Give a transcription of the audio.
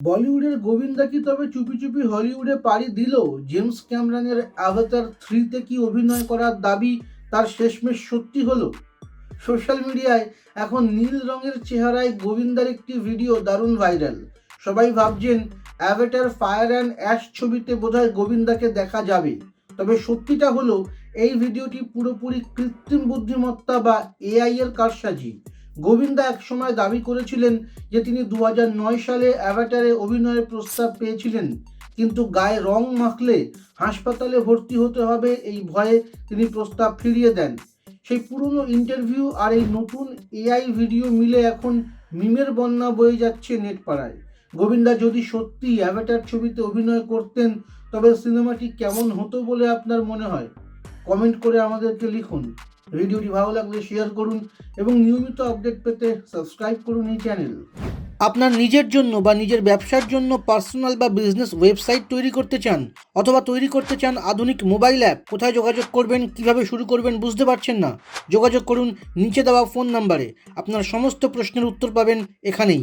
বলিউডের গোবিন্দা কি তবে চুপি চুপি হলিউডে পাড়ি দিল? জেমস ক্যামরনের অ্যাভাতার থ্রিতে কি অভিনয় করার দাবি তার শেষমেশ সত্যি হলো? সোশ্যাল মিডিয়ায় এখন নীল রঙের চেহারায় গোবিন্দার একটি ভিডিও দারুণ ভাইরাল। সবাই ভাবছেন অ্যাভেটার ফায়ার অ্যান্ড অ্যাশ ছবিতে বোধহয় গোবিন্দাকে দেখা যাবে। তবে সত্যিটা হলো, এই ভিডিওটি পুরোপুরি কৃত্রিম বুদ্ধিমত্তা বা এআই এর কারসাজি। গোবিন্দা একসময় দাবি করেছিলেন যে তিনি দু সালে অ্যাভাটারে অভিনয়ের প্রস্তাব পেয়েছিলেন। কিন্তু গায়ে রং মাখলে হাসপাতালে ভর্তি হতে হবে এই ভয়ে তিনি প্রস্তাব ফিরিয়ে দেন। সেই পুরনো ইন্টারভিউ আর এই নতুন এআই ভিডিও মিলে এখন মিমের বন্যা বয়ে যাচ্ছে নেট পাড়ায় গোবিন্দা, যদি সত্যি অ্যাভাটার ছবিতে অভিনয় করতেন, তবে সিনেমাটি কেমন হতো বলে আপনার মনে হয়? কমেন্ট করে আমাদেরকে লিখুন। ভিডিওটি ভালো লাগলে শেয়ার করুন এবং নিয়মিত আপডেট পেতে সাবস্ক্রাইব করুন এই চ্যানেল আপনার নিজের জন্য বা নিজের ব্যবসার জন্য পার্সোনাল বা বিজনেস ওয়েবসাইট তৈরি করতে চান অথবা তৈরি করতে চান আধুনিক মোবাইল অ্যাপ কোথায় যোগাযোগ করবেন, কীভাবে শুরু করবেন বুঝতে পারছেন না? যোগাযোগ করুন নিচে দেওয়া ফোন নাম্বারে আপনার সমস্ত প্রশ্নের উত্তর পাবেন এখানেই।